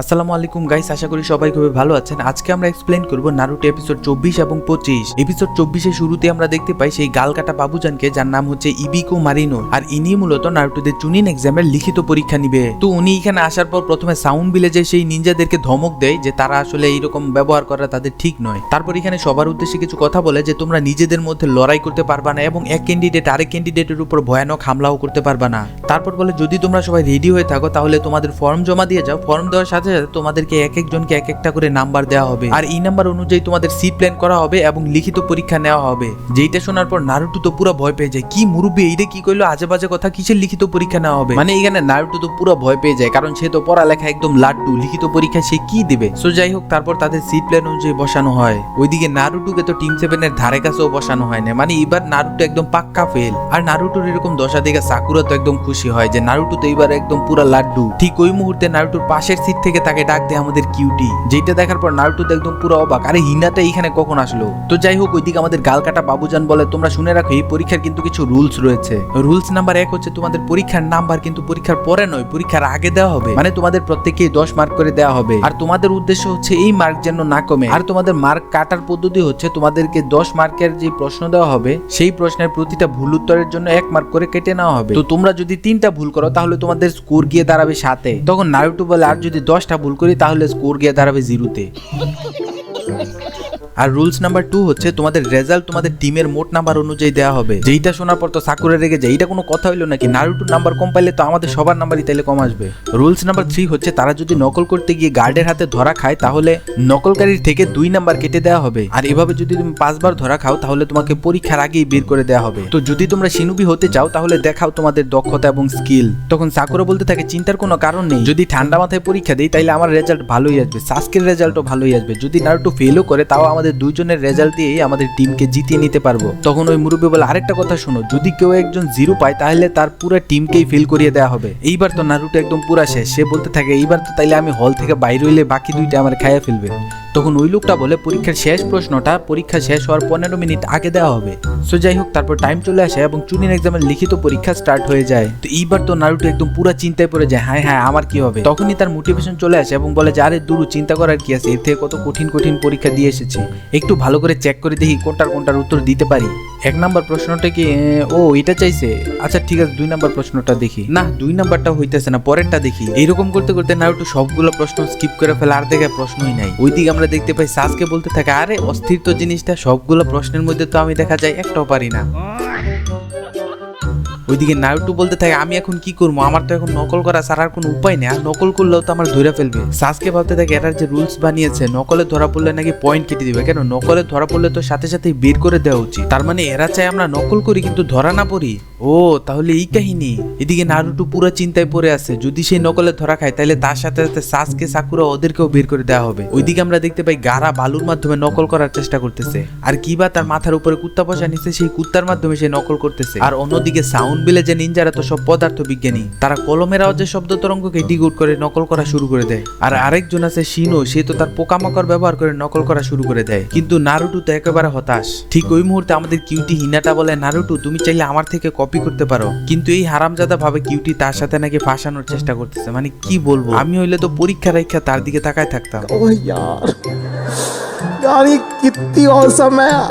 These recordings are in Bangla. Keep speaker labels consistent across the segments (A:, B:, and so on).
A: আসসালামু আলাইকুম গাইস আশা করি সবাই খুবই ভালো আছেন। আজকে আমরা এক্সপ্লেন করব নারুটো এপিসোড চব্বিশ এবং পঁচিশ। এপিসোড চব্বিশের শুরুতে আমরা দেখতে পাই সেই গালকাটা বাবুজানকে, যার নাম হচ্ছে ইবিকো মারিনো আর ইনি মূলত নারুটোদের চুনিন এক্সামের লিখিত পরীক্ষা নিবে। তো উনি এখানে আসার পর প্রথমে সাউন্ড ভিলেজে সেই নিনজাদেরকে ধমক দেয় যে তারা আসলে এইরকম ব্যবহার করা তাদের ঠিক নয়। তারপর এখানে সবার উদ্দেশ্যে কিছু কথা বলে যে তোমরা নিজেদের মধ্যে লড়াই করতে পারবা না এবং এক ক্যান্ডিডেট আরেক ক্যান্ডিডেটের উপর ভয়ানক হামলাও করতে পারবা না। তারপর বলে, যদি তোমরা সবাই রেডি হয়ে থাকো, তাহলে তোমাদের ফর্ম জমা দিয়ে যাও। ফর্ম দেওয়ার সাথে সাথে তোমাদেরকে এক একজনকে এক একটা করে নাম্বার দেওয়া হবে। আর এই নাম্বার অনুযায়ী তোমাদের সিট প্ল্যান করা হবে এবং লিখিত পরীক্ষা নেওয়া হবে। যেইটা শোনার পর নারুটু তো পুরো ভয় পেয়ে যায়, কি মুরব্বী এইটা কি কইলো? আজে বাজে কথা কিসের লিখিত পরীক্ষা নেওয়া হবে? মানে এখানে নারুটু তো পুরো ভয় পেয়ে যায়, কারণ সে তো পড়ালেখা একদম লাড্ডু, লিখিত পরীক্ষা সে কি দেবে? সো যাই হোক, তারপর তাদের সিট প্ল্যান অনুযায়ী বসানো হয়। ওইদিকে নারুটুকে তো টিম সেভেনের ধারে কাছেও বসানো হয় না। মানে এবার নারুটু একদম পাক্কা ফেল আর নারুটুর এরকম দশা দেখে সাকুরা তো একদম খুশি হয় যে, নারুটু তো এবার একদম পুরা লাড্ডু। ঠিক ওই মুহূর্তে নারুটুর পাশের সিট থেকে তাকে ডাক দেয় আমাদের কিউটি যেটা দেখার পর নারুটু একদম পুরো অবাক। আরে, হিনাটা এখানে কখন আসলো? তো যাই হোক, ওইদিকে আমাদের গালকাটা বাবুজান বলে, তোমরা শুনে রাখো, এই পরীক্ষার কিন্তু কিছু রুলস রয়েছে। রুলস নাম্বার এক হচ্ছে, তোমাদের পরীক্ষার নাম্বার কিন্তু পরীক্ষার পরে নয়, পরীক্ষার আগে দেওয়া হবে। মানে তোমাদের প্রত্যেককেই দশ মার্ক করে দেওয়া হবে। আর তোমাদের উদ্দেশ্য হচ্ছে, এই মার্ক যেন না কমে। আর তোমাদের মার্ক কাটার পদ্ধতি হচ্ছে, তোমাদেরকে দশ মার্কের যে প্রশ্ন দেওয়া হবে, সেই প্রশ্নের প্রতিটা ভুল উত্তরের জন্য এক মার্ক করে কেটে নেওয়া হবে। তো তোমরা যদি তিনটা ভুল করো, তাহলে তোমাদের স্কোর গিয়ে দাঁড়াবে সাথে তখন নারুটু বলে, আর যদি দশটা ভুল করি তাহলে স্কোর গিয়ে দাঁড়াবে জিরোতে আর রুলস নাম্বার টু হচ্ছে তোমাদের রেজাল্ট তোমাদের টিমের মোট নাম্বার অনুযায়ী দেওয়া হবে। যেইটা শোনার পর তো সাকুরে রেগে যায়, এইটা কোনো কথা হইল নাকি? নারুটুর নাম্বার কম পাইলে তো আমাদের সবার নাম্বারই তাইলে কম আসবে। রুলস নাম্বার থ্রি হচ্ছে তারা যদি নকল করতে গিয়ে গার্ডের হাতে ধরা খায়, তাহলে নকলকারীর থেকে দুই নাম্বার কেটে দেওয়া হবে। আর এভাবে যদি তুমি পাঁচবার ধরা খাও, তাহলে তোমাকে পরীক্ষার আগেই বের করে দেওয়া হবে। তো যদি তোমরা সিনুবি হতে চাও, তাহলে দেখাও তোমাদের দক্ষতা এবং স্কিল তখন সাকুরা বলতে থাকে, চিন্তার কোনো কারণ নেই। যদি ঠান্ডা মাথায় পরীক্ষা দেই, তাইলে আমার রেজাল্ট ভালোই আসবে। সাস্কের রেজাল্টও ভালোই আসবে। যদি নারুটু ফেলও করে, তাও আমাদের দুইজনের রেজাল্ট দিয়েই আমাদের টিমকে জিতিয়ে নিতে পারব। তখন ওই মুরব্বী বলে, আরেকটা কথা শোনো, যদি কেউ একজন জিরো পায়, তাহলে তার পুরো টিমকেই ফেল করিয়ে দেওয়া হবে। এইবার তো নারুটা একদম পুরা শেষ। সে বলতে থাকে, এইবার তো তাইলে আমি হল থেকে বাইরে হইলে বাকি দুইটা আমার খাইয়া ফেলবে। তখন ওই লোকটা বলে, পরীক্ষার শেষ প্রশ্নটা, পরীক্ষা শেষ হওয়ার পনেরো মিনিট আগে দেওয়া হবে। সো যাই হোক, তারপর টাইম চলে আসে এবং চুনির এক্সামের লিখিত পরীক্ষা স্টার্ট হয়ে যায়। তো এইবার তো নারুটো একদম পুরো চিন্তায় পড়ে যায় হ্যাঁ হ্যাঁ আমার কি হবে? তখনই তার মোটিভেশন চলে আসে এবং বলে যে, আরে দূর, চিন্তা করার কি আছে? এর থেকে কত কঠিন কঠিন পরীক্ষা দিয়ে এসেছি। একটু ভালো করে চেক করে দেখি কোনটার কোনটার উত্তর দিতে পারি। এক নাম্বার প্রশ্নটা কি ও, এটা চাইছে? আচ্ছা ঠিক আছে, দুই নাম্বার প্রশ্নটা দেখি। না, দুই নাম্বারটা হইতেছে না, পরেরটা দেখি। এইরকম করতে করতে নারুটো সবগুলো প্রশ্ন স্কিপ করে ফেলে, আর দেখে প্রশ্নই নাই। ওইদিকে আমরা দেখতে পাই সাসকে বলতে থাকে, আরে, অস্থির তো জিনিসটা, সবগুলো প্রশ্নের মধ্যে তো আমি দেখা যায় একটাও পারি না। ওইদিকে নারুটু বলতে থাকে, আমি এখন কি করব? আমার তো এখন নকল করা ছাড়া আর কোনো উপায় নেই। আর নকল করলেও তো আমার ধরে ফেলবে। সাসকে ভাবতে থাকে এটার যে রুলস বানিয়েছে, নকলে ধরা পড়লে নাকি পয়েন্ট কেটে দিবে? কেন? নকলে ধরা পড়লে তো সাথে সাথেই বের করে দেওয়া উচিত। তার মানে এরা চায় আমরা নকল করি, কিন্তু ধরা না পড়ি? ও, তাহলে এই কাহিনী। এদিকে নারুটু পুরো চিন্তায় পড়ে আছে, যদি সেই নকলে ধরা খায় তাহলে তার সাথে সাথে সাসকে, সাকুরা ওদেরকেও বের করে দেওয়া হবে। ওইদিকে আমরা দেখতে পাই, গারা বালুর মাধ্যমে নকল করার চেষ্টা করতেছে। আর কিবা তার মাথার উপরে কুত্তা বসা নিচ্ছে সেই কুত্তার মাধ্যমে সে নকল করতেছে। আর অন্যদিকে সাউন্ড মুন ভিলেজে নিনজারা তো সব পদার্থ বিজ্ঞানী তারা কলমের আওয়াজে শব্দ তরঙ্গকে ডিগুট করে নকল করা শুরু করে দেয়। আর আরেকজন আছে শিনো সে তো তার পোকামাকড় ব্যবহার করে নকল করা শুরু করে দেয়। কিন্তু নারুটু তো একেবারে হতাশ। ঠিক ওই মুহূর্তে আমাদের কিউটি হিনাটা বলে নারুটু তুমি চাইলে আমার থেকে কপি করতে পারো। কিন্তু এই হারামজাদা ভাবে কিউটি তার সাথে নাকি ফাঁসানোর চেষ্টা করতেছে। মানে কি বলব? আমি হইলে তো পরীক্ষা রাইক্ষা তার দিকে তাকায় থাকতাম।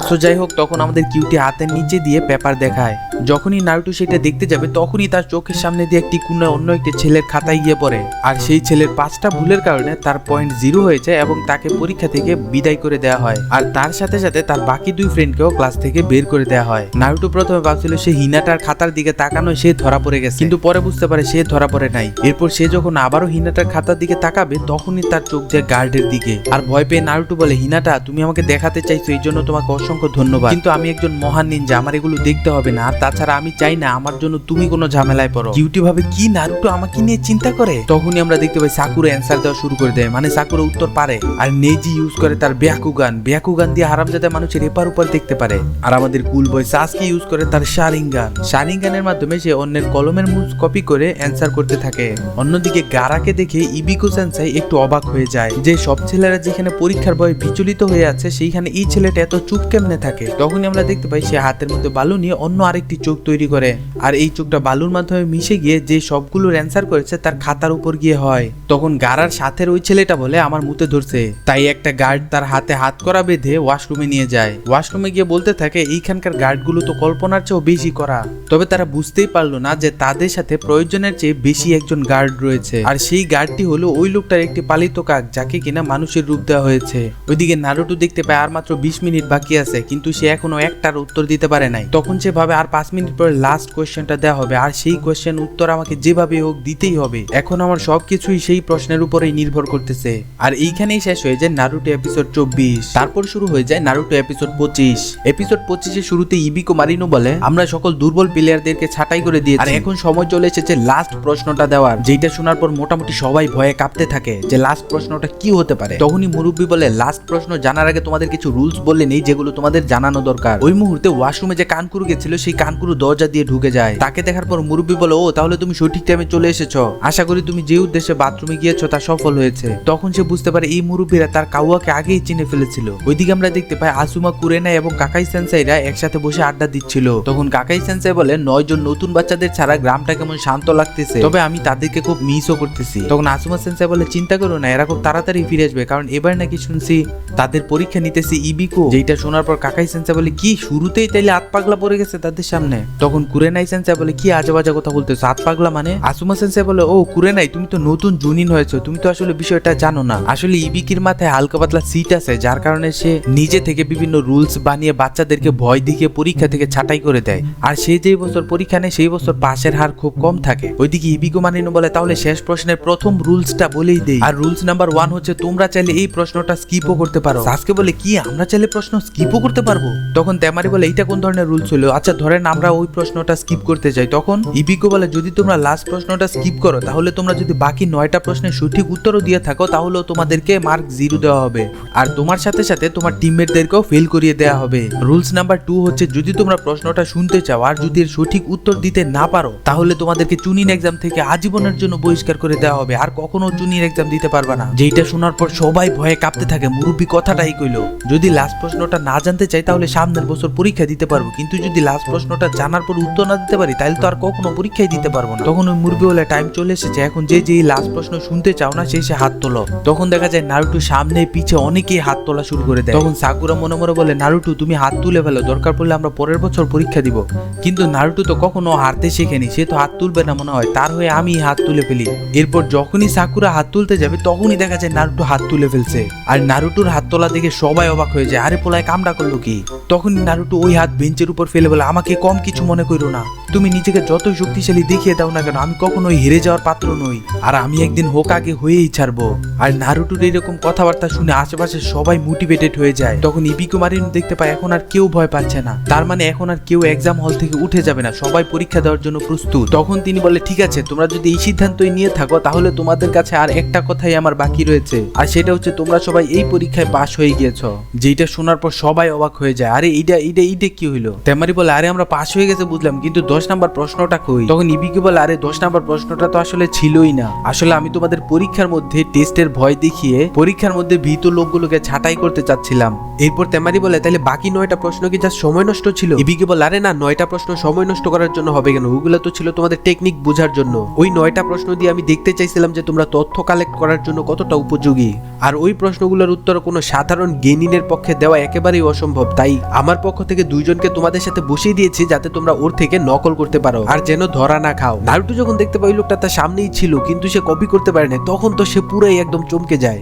A: তো যাই হোক তখন আমাদের কিউটি হাতের নিচে দিয়ে পেপার দেখায়। যখনই নারুটু সেটা দেখতে যাবে, তখনই তার চোখের সামনে দিয়ে একটি কোণে অন্য একটি ছেলের খাতায় গিয়ে পড়ে। আর সেই ছেলের পাঁচটা ভুলের কারণে তার পয়েন্ট জিরো হয়ে যায় এবং তাকে পরীক্ষা থেকে বিদায় করে দেওয়া হয়। আর তার সাথে সাথে তার বাকি দুই ফ্রেন্ডকেও ক্লাস থেকে বের করে দেওয়া হয়। নারুটু প্রথমে ভাবছিল সে হিনাটার খাতার দিকে তাকানো সে ধরা পড়ে গেছে। কিন্তু পরে বুঝতে পারে সে ধরা পড়ে নাই। এরপর সে যখন আবারও হিনাটার খাতার দিকে তাকাবে, তখনই তার চোখ যায় গার্ডের দিকে। আর ভয় পেয়ে নারুটু বলে, হিনাটা, তুমি আমাকে দেখাতে চাইছো, এই জন্য তোমাকে অসংখ্য ধন্যবাদ। কিন্তু আমি একজন মহান নিনজা আমার এগুলো দেখতে হবে না। তাছাড়া আমি চাই না আমার জন্য তুমি কোনো ঝামেলায় পড়ো। কিউটি ভাবে কি নারুটো আমাকে নিয়ে চিন্তা করে? তখনই আমরা দেখতে পাই সাকুরা অ্যান্সার দেওয়া শুরু করে দেয়। মানে সাকুরা উত্তর পারে। আর নেজি ইউজ করে তার ব্যাকুগান ব্যাকুগান দিয়ে হারামজাদা মানুষের এপার উপর দেখতে পারে। আর আমাদের কুল বয় সাসকে ইউজ করে তার শারিঙ্গান শারিঙ্গানের মাধ্যমে সে অন্যের কলমের মুজ কপি করে অ্যান্সার করতে থাকে। অন্যদিকে গারাকে দেখে ইবিকো সেন্সাই একটু অবাক হয়ে যায় যে সব ছেলেরা যেখানে পরীক্ষার ভয়ে বিচলিত হয়ে আছে, সেইখানে এই ছেলেটা এত চুপ কেমনে থাকে? তখনই আমরা দেখতে পাই সে হাতের মধ্যে বালু নিয়ে অন্য আরেকটি একটি চোখ তৈরি করে। আর এই চোখটা বালুর মাধ্যমে মিশে গিয়ে যে সবগুলোর অ্যান্সার করেছে তার খাতার উপর গিয়ে হয়। তখন গারার সাথের ওই ছেলেটা বলে, আমার মুতে ধরছে। তাই একটা গার্ড তার হাতে হাত করা বেঁধে ওয়াশরুমে নিয়ে যায়। ওয়াশরুমে গিয়ে বলতে থাকে, এইখানকার গার্ডগুলো তো কল্পনার চেয়েও বেশি করা। তবে তারা বুঝতেই পারল না যে তাদের সাথে প্রয়োজনের চেয়ে বেশি একজন গার্ড রয়েছে। আর সেই গার্ডটি হলো ওই লোকটার একটি পালিত কাক, যাকে কিনা মানুষের রূপ দেওয়া হয়েছে। ওইদিকে নারুটু দেখতে পায় আর মাত্র বিশ মিনিট বাকি আছে, কিন্তু সে এখনও একটার উত্তর দিতে পারে নাই। তখন সে ভাবে, আর পাঁচ মিনিট পরে লাস্ট কোয়েশ্চেনটা দেওয়া হবে। আর সেই কোয়েশ্চেন উত্তর আমাকে যেভাবে হোক দিতেই হবে। এখন আমার সবকিছুই সেই প্রশ্নের উপরেই নির্ভর করতেছে। আর এইখানেই শেষ হয়ে যায় নারুটো এপিসোড চব্বিশ। তারপর শুরু হয়ে যায় নারুটো এপিসোড পঁচিশ। এপিসোড পঁচিশের শুরুতে ইবিকো মারিনো বলে, আমরা সকল দুর্বল প্লেয়ারদেরকে ছাঁটাই করে দিয়েছি। আর এখন সময় চলে এসেছে লাস্ট প্রশ্নটা দেওয়ার। যেটা শোনার পর মোটামুটি সবাই ভয়ে কাঁপতে থাকে যে লাস্ট প্রশ্নটা কি হতে পারে? তখনই মুরব্বী বলে লাস্ট প্রশ্ন জানার আগে তোমাদের কিছু রুলস বললে নেই যেগুলো তোমাদের জানানো দরকার। ওই মুহূর্তে ওয়াশরুমে যে কানকুরু গেছিল, সেই কানকুরু দরজা দিয়ে ঢুকে যায়। তাকে দেখার পর মুরব্বী বলে, ও, তাহলে তুমি সঠিক টাইমে চলে এসেছ। আশা করি তুমি যে উদ্দেশ্যে বাথরুমে গিয়েছো তা সফল হয়েছে। তখন সে বুঝতে পারে এই মুরব্বীরা তার কাউয়াকে আগেই চিনে ফেলেছিল। ওইদিকে আমরা দেখতে পাই আসুমা কুরেনা এবং কাকাই সেন্সাইরা একসাথে বসে আড্ডা দিচ্ছিল। তখন কাকাই সেন্সাই বলে, নয় জন নতুন বাচ্চাদের ছাড়া গ্রামটা কেমন শান্ত লাগতেছে। তবে আমি তাদেরকে খুব মিসও করতেছি। তখন আসুমা সেন্সাই বলে, চিন্তা করো না, এরা খুব তাড়াতাড়ি ফিরে আসবে। কারণ এবার নাকি শুনছি তাদের পরীক্ষা নিতেছে ইবিকো। যেটা শোনার পর কাকাই সেন্সাই বলে, কি? শুরুতেই তাইলে আত পাগলা পড়ে গেছে তাদের সামনে? তখন কুরেনাই সেন্সাই বলে, কি আজে বাজে কথা বলতেছো? আত পাগলা মানে? আসুমা সেন্সাই বলে, ও, কুরেনাই, তুমি তো নতুন জুনিন হয়েছো। তুমি তো আসলে বিষয়টা জানো না। আসলে ইবিকির মাথায় হালকা পাতলা সিট আছে, যার কারণে সে নিজে থেকে বিভিন্ন রুলস বানিয়ে বাচ্চাদেরকে ভয় দেখিয়ে পরীক্ষা থেকে ছাঁটাই করে দেয়। আর সে যেই বছর পরীক্ষা নেয়, সেই বছর পাশের হার খুব কম থাকে। ওইদিকে ইবিকো মানিনো বলে, তাহলে শেষ প্রশ্নের প্রথম রুলসটা বলেই দেই। আর রুলস নাম্বার ওয়ান হচ্ছে, তোমরা চাইলে এই প্রশ্নটা স্কিপও করতে পারো। আজকে বলে, কি? আমরা চাইলে প্রশ্ন স্কিপও করতে পারব? তখন তেমারি বলে, এইটা কোন ধরনের রুলস হলো? আচ্ছা ধরেন আমরা ওই প্রশ্নটা স্কিপ করতে চাই, তখন ইবিকো বলে, যদি তোমরা লাস্ট প্রশ্নটা স্কিপ করো, তাহলে তোমরা যদি বাকি নয়টা প্রশ্নের সঠিক উত্তরও দিয়ে থাকো, তাহলেও তোমাদেরকে মার্ক জিরো দেওয়া হবে। আর তোমার সাথে সাথে তোমার টিমমেটদেরকেও ফেল করিয়ে দেওয়া হবে। রুলস নাম্বার টু হচ্ছে, যদি তোমরা প্রশ্নটা শুনতে চাও আর যদি এর সঠিক উত্তর দিতে না পারো, তাহলে তোমাদেরকে চুনিন এক্সাম থেকে আজীবনের জন্য বহিষ্কার করে দেওয়া হবে। আর কখনো চুনির এক্সাম দিতে পারবে না। যেটা শোনার পর সবাই ভয়ে কাঁপতে থাকে, মুরব্বী কথাটাই কইলো। যদি লাস্ট প্রশ্নটা না জানতে চাই, তাহলে সামনের বছর পরীক্ষা দিতে পারব। কিন্তু যদি লাস্ট প্রশ্নটা জানার পর উত্তর না দিতে পারি তাহলে তো আর কখনো পরীক্ষাই দিতে পারব না। তখন ওই মুরব্বী বলে টাইম চলে এসেছে, এখন যে যে লাস্ট প্রশ্ন শুনতে চাও না, সে সে হাত তোলো। তখন দেখা যায় নারুটু সামনে পিছে অনেকেই হাত তোলা শুরু করে দেয়। তখন সাকুরা মনে মনে বলে, নারুটু, তুমি হাত তুলে ফেলো, দরকার পড়লে আমরা পরের বছর পরীক্ষা দিব। কিন্তু নারুটু তো কখনো হারতে শেখেনি, সে তো হাত তুলবে না মনে হয়, তার হয়ে আমি হাত তুলে ফেলি। এরপর যখনই সাকুরা হাত তুলতে যাবে, তখনই দেখা যায় নারুটু হাত তুলে ফেলছে। আর নারুটুর হাত তোলা দেখে সবাই অবাক হয়ে যায়, আরে পোলায় কামড়া করল কি? তখনই নারুটু ওই হাত বেঞ্চের উপর ফেলে বলে, আমাকে কম কিছু মনে করো না। তুমি নিজেকে যত শক্তিশালী দেখিয়ে দাও না কেন, আমি কখনোই হেরে যাওয়ার পাত্র নই। আর আমি একদিন হোক আগে হয়েই ছাড়বো। আর নারুটুর এরকম কথাবার্তা শুনে আশেপাশে সবাই মোটিভেটেড হয়ে যায়। তখন ইবিকো মারিনো দেখতে পায়, এখন আর কেউ ভয় পাচ্ছে না। তার মানে এখন আর কেউ এক্সাম হল থেকে উঠে যাবে না, সবাই পরীক্ষা দেওয়ার জন্য প্রস্তুত। তখন তিনি বলে, ঠিক আছে, তোমরা যদি এই সিদ্ধান্তই নিয়ে থাকো, তাহলে তোমাদের কাছে আর একটা কথাই আমার বাকি রয়েছে। আর সেটা হচ্ছে, তোমরা সবাই এই পরীক্ষায় পাশ হয়ে গিয়েছো। যেটা শোনার পর সবাই অবাক হয়ে যায়, আরে, এইটা এইটা এইটা কি হইল? তেমারি বলে, আরে, আমরা পাশ হয়ে গেছে বুঝলাম, কিন্তু দশ নাম্বার প্রশ্নটা কই? তখন ইবিকে বলে, আরে, দশ নাম্বার প্রশ্নটা তো আসলে ছিলই না। আসলে আমি তোমাদের পরীক্ষার মধ্যে টেস্টের ভয় দেখিয়ে পরীক্ষার মধ্যে ভীত লোকগুলোকে ছাঁটাই করতে চাচ্ছিলাম। এরপর তেমারি বলে তাহলে বাকি নয়টা প্রশ্ন কি যা সময় নষ্ট ছিল? ইবিকে বলে, আরে না, নয়টা প্রশ্ন সময় নষ্ট করার জন্য হবে কেন? ওগুলো তো ছিল তোমাদের টেকনিক বোঝার জন্য। ওই নয়টা প্রশ্ন দিয়ে আমি দেখতে চাইছিলাম যে তোমরা তথ্য কালেক্ট করার জন্য কতটা উপযোগী। আর ওই প্রশ্নগুলোর উত্তর কোনো সাধারণ গেনিনের পক্ষে দেওয়া একেবারেই অসম্ভব। তাই আমার পক্ষ থেকে দুইজনকে তোমাদের সাথে বসিয়ে দিয়েছি যাতে তোমরা ওর থেকে নকল করতে পারো। আর যেন ধরা না খাও। নারুটু যখন দেখতে পাই লোকটা তার সামনেই ছিল, কিন্তু সে কপি করতে পারে না তখন তো সে পুরাই একদম চমকে যায়।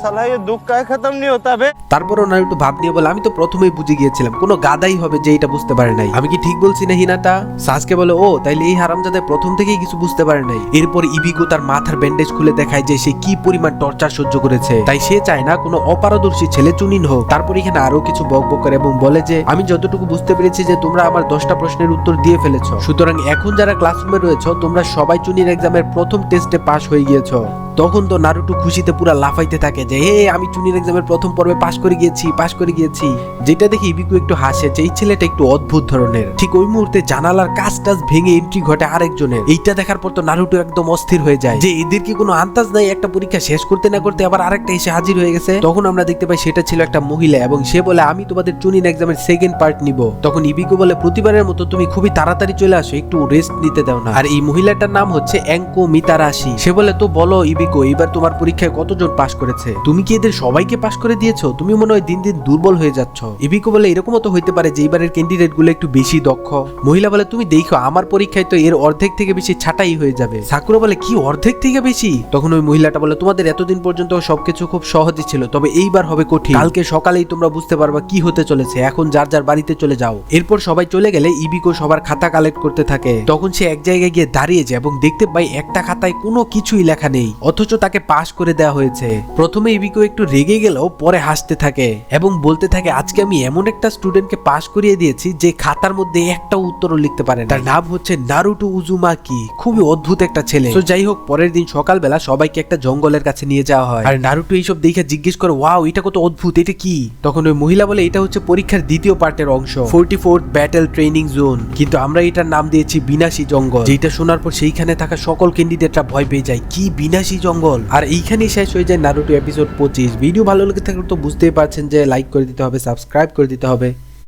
B: साला ये दुख का खत्म नहीं होता बे
A: তারপরও নারুটু ভাব নিয়ে বলে আমি তো প্রথমেই বুঝে গিয়েছিলাম কোনো গাদাই হবে যে এটা বুঝতে পারে নাই আমি কি ঠিক বলছি না হিনাটা সাসকে বলে ও তাইলে এই হারামজাদা প্রথম থেকেই কিছু বুঝতে পারে নাই এরপর ইবিকো তার মাথার ব্যান্ডেজ খুলে দেখায় যে সে কি পরিমাণ টর্চার সহ্য করেছে তাই সে চায় না কোনো অপারদর্শী ছেলে চুনিন হোক তারপর এখানে আরো কিছু বক বক করে এবং বলে যে আমি যতটুকু বুঝতে পেরেছি যে তোমরা আমার দশটা প্রশ্নের উত্তর দিয়ে ফেলেছো সুতরাং এখন যারা ক্লাসরুমে রয়েছো তোমরা সবাই চুনির এক্সামের প্রথম টেস্টে পাশ হয়ে গিয়েছো
C: তখন তো নারুটু খুশিতে পুরা লাফাইতে থাকে যে, হে, আমি চুনির এক্সামের প্রথম পর্বে পাশ করে গিয়েছি, পাশ করে গিয়েছি। যেটা দেখে ইবিকু একটু হাসে যে, এই ছেলেটা একটু অদ্ভুত ধরনের। ঠিক ওই মুহূর্তে জানালার কাজ টাজ ভেঙে এন্ট্রি ঘটে আরেকজনের। এইটা দেখার পর তো নারুটু একদম অস্থির হয়ে যায় যে, এদের কি কোনো আন্দাজ নাই? একটা পরীক্ষা শেষ করতে না করতে আবার আরেকটা এসে হাজির হয়ে গেছে? তখন আমরা দেখতে পাই সেটা ছিল একটা মহিলা এবং সে বলে, আমি তোমাদের চুনিন এক্সামের সেকেন্ড পার্ট নিব। তখন ইবিকু বলে, প্রতিবারের মতো তুমি খুবই তাড়াতাড়ি চলে আসো, একটু রেস্ট নিতে দাও না। আর এই মহিলাটার নাম হচ্ছে অ্যাঙ্কো মিতারাশি। সে বলে, তো বলো ইবিকো এবার তোমার পরীক্ষায় কতজন পাশ করেছে? তুমি কি এদের সবাইকে পাশ করে দিয়েছ? তুমি মনে হয় দিন দিন দুর্বল হয়ে যাচ্ছ। ইবিকো বলে এরকমও তো হইতে পারে যে এবারের ক্যান্ডিডেটগুলো একটু বেশি দক্ষ। মহিলা বলে, তুমি দেখো, আমার পরীক্ষায় তো এর অর্ধেক থেকে বেশি ছাটাই হয়ে যাবে। সাকুরা বলে, কি, অর্ধেক থেকে বেশি? তখন ওই মহিলাটা বলে, তোমাদের এতদিন পর্যন্ত সবকিছু খুব সহজই ছিল, তবে এইবার হবে কঠিন। কালকে সকালেই তোমরা বুঝতে পারবা কি হতে চলেছে। এখন যার যার বাড়িতে চলে যাও। এরপর সবাই চলে গেলে ইবিকো সবার খাতা কালেক্ট করতে থাকে। তখন সে এক জায়গায় গিয়ে দাঁড়িয়ে যায় এবং দেখতে পাই একটা খাতায় কোনো কিছুই লেখা নেই। অথচ তাকে পাশ করে দেওয়া হয়েছে। প্রথমে ইবিকো একটু রেগে গেলেও পরে হাসতে থাকে এবং বলতে থাকে, আজকে আমি এমন একটা স্টুডেন্টকে পাশ করিয়ে দিয়েছি যে খাতার মধ্যে একটা উত্তরও লিখতে পারে তার নাম হচ্ছে নারুটু উজুমাকি, খুবই অদ্ভুত একটা ছেলে। তো যাই হোক, পরের দিন সকালবেলা সবাইকে একটা জঙ্গলের কাছে নিয়ে যাওয়া হয়। আর নারুটু এইসব দেখে জিজ্ঞেস করে, ওয়াও, এটা কত অদ্ভুত, এটা কি? তখন ওই মহিলা বলে, এটা হচ্ছে পরীক্ষার দ্বিতীয় পার্টের অংশ forty fourth battle training zone কিন্তু আমরা এটার নাম দিয়েছি বিনাশী জঙ্গল যেটা শোনার পর সেইখানে থাকা সকল ক্যান্ডিডেটরা ভয় পেয়ে যায়, কি বিনাশী জঙ্গল। আর এইখানেই শেষ হয়ে যায় নারুটু এপিসোড পঁচিশ। ভিডিও ভালো লেগে থাকলে তো বুঝতেই পারছেন যে লাইক করে দিতে হবে সাবস্ক্রাইব করে দিতে হবে।